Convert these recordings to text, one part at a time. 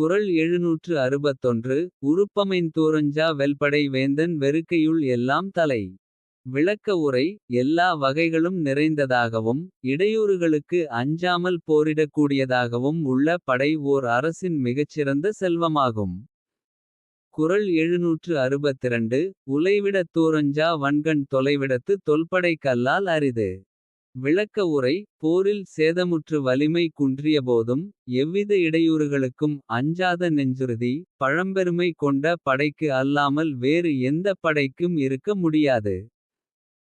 குறள் எழுநூற்று அறுபத்தொன்று உருப்பமைந் தூரஞ்சா வெல்படை வேந்தன் வெறுக்கையுள் எல்லாம் தலை. விளக்க உரை எல்லா வகைகளும் நிறைந்ததாகவும். இடையூறுகளுக்கு அஞ்சாமல் போரிடக்கூடியதாகவும் உள்ள படை ஓர் அரசின் மிகச்சிறந்த செல்வமாகும். குறள் எழுநூற்று அறுபத்திரண்டு உலைவிடத் தூரஞ்சா வன்கண் தொலைவிடத்து தொல்படைக் கல்லால் அரிது. விளக்க உரை போரில் சேதமுற்று வலிமை குன்றியபோதும். எவ்வித இடையூறுகளுக்கும் அஞ்சாத நெஞ்சுறுதி. பழம்பெருமை கொண்ட படைக்கு அல்லாமல் வேறு எந்த படைக்கும் இருக்க முடியாது.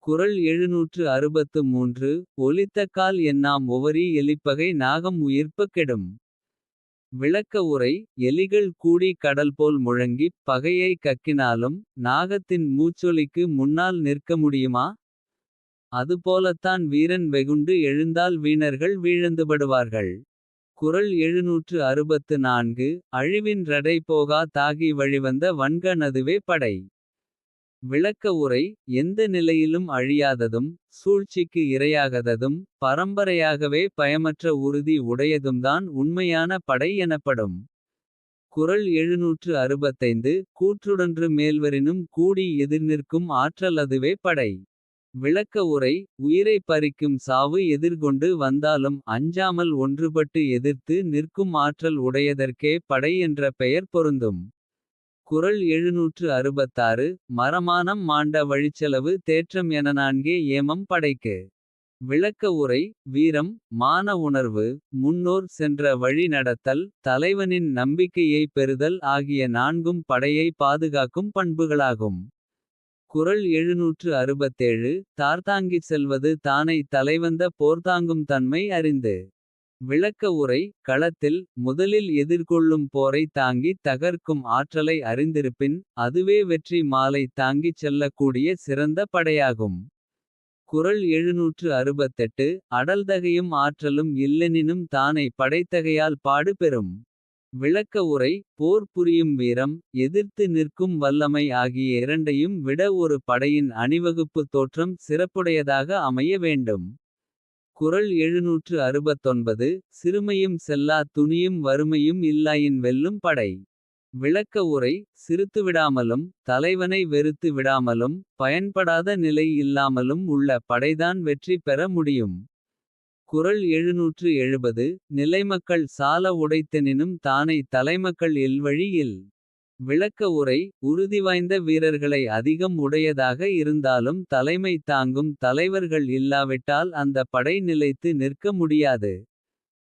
குறள் எழுநூற்று அறுபத்து மூன்று ஒலித்தக்கால் என்னாம் உவரி எலிப்பகை நாகம் உயிர்ப்பக் கெடும். விளக்க உரை எலிகள் கூடி கடல்போல் முழங்கிப் பகையை கக்கினாலும். நாகத்தின் மூச்சொலிக்கு முன்னால் நிற்க முடியுமா. அதுபோலத்தான் வீரன் வெகுண்டு எழுந்தால் வீணர்கள் வீழந்துபடுவார்கள். குறள் எழுநூற்று அறுபத்து நான்கு அழிவின் ரடை போகா தாகி வழிவந்த வன்க நதுவே படை. விளக்க உரை எந்த நிலையிலும் அழியாததும். சூழ்ச்சிக்கு இரையாகததும் பரம்பரையாகவே பயமற்ற உறுதி உடையதும்தான் உண்மையான படை எனப்படும். குறள் எழுநூற்று அறுபத்தைந்து கூற்றுடன்று மேல்வரினும் கூடி எதிர்நிற்கும் ஆற்றல் அதுவே படை. விளக்க உரை உயிரைப் பறிக்கும் சாவு எதிர்கொண்டு வந்தாலும். அஞ்சாமல் ஒன்றுபட்டு எதிர்த்து நிற்கும் ஆற்றல் உடையதற்கே படை என்ற பெயர் பொருந்தும். குறள் எழுநூற்று அறுபத்தாறு மரமானம் மாண்ட வழிச்செலவு தேற்றம் என நான்கே ஏமம் படைக்கு. விளக்க உரை வீரம் மான உணர்வு முன்னோர் சென்ற வழி நடத்தல். தலைவனின் நம்பிக்கையை பெறுதல் ஆகிய நான்கும் படையை பாதுகாக்கும் பண்புகளாகும். குறள் எழுநூற்று அறுபத்தேழு தார்த்தாங்கிச் செல்வது தானை தலைவந்த போர்தாங்கும் தன்மை அறிந்து. விளக்க உரை களத்தில் முதலில் எதிர்கொள்ளும் போரை தாங்கித் தகர்க்கும் ஆற்றலை அறிந்திருப்பின். அதுவே வெற்றி மாலை தாங்கிச் செல்லக்கூடிய சிறந்த படையாகும். குறள் எழுநூற்று அறுபத்தெட்டு அடல்தகையும் ஆற்றலும் இல்லெனினும் தானை படைத்தகையால் பாடு பெறும். விளக்க உரை போர் புரியும் வீரம் எதிர்த்து நிற்கும் வல்லமை ஆகிய இரண்டையும் விட ஒரு படையின் அணிவகுப்பு தோற்றம் சிறப்புடையதாக அமைய வேண்டும். குறள் எழுநூற்று அறுபத்தொன்பது சிறுமையும் செல்லா துணியும் வறுமையும் இல்லாயின் வெல்லும் படை. விளக்க உரை சிறுத்துவிடாமலும் தலைவனை வெறுத்து விடாமலும். பயன்படாத நிலை இல்லாமலும் உள்ள படைதான் வெற்றி பெற முடியும். குறள் எழுநூற்று எழுபது நிலைமக்கள் சால உடைத்தெனினும் தானை தலைமக்கள் இல்வழி இல். விளக்க உரை உறுதிவாய்ந்த வீரர்களை அதிகம் உடையதாக இருந்தாலும். தலைமை தாங்கும் தலைவர்கள் இல்லாவிட்டால் அந்த படை நிலைத்து நிற்க முடியாது.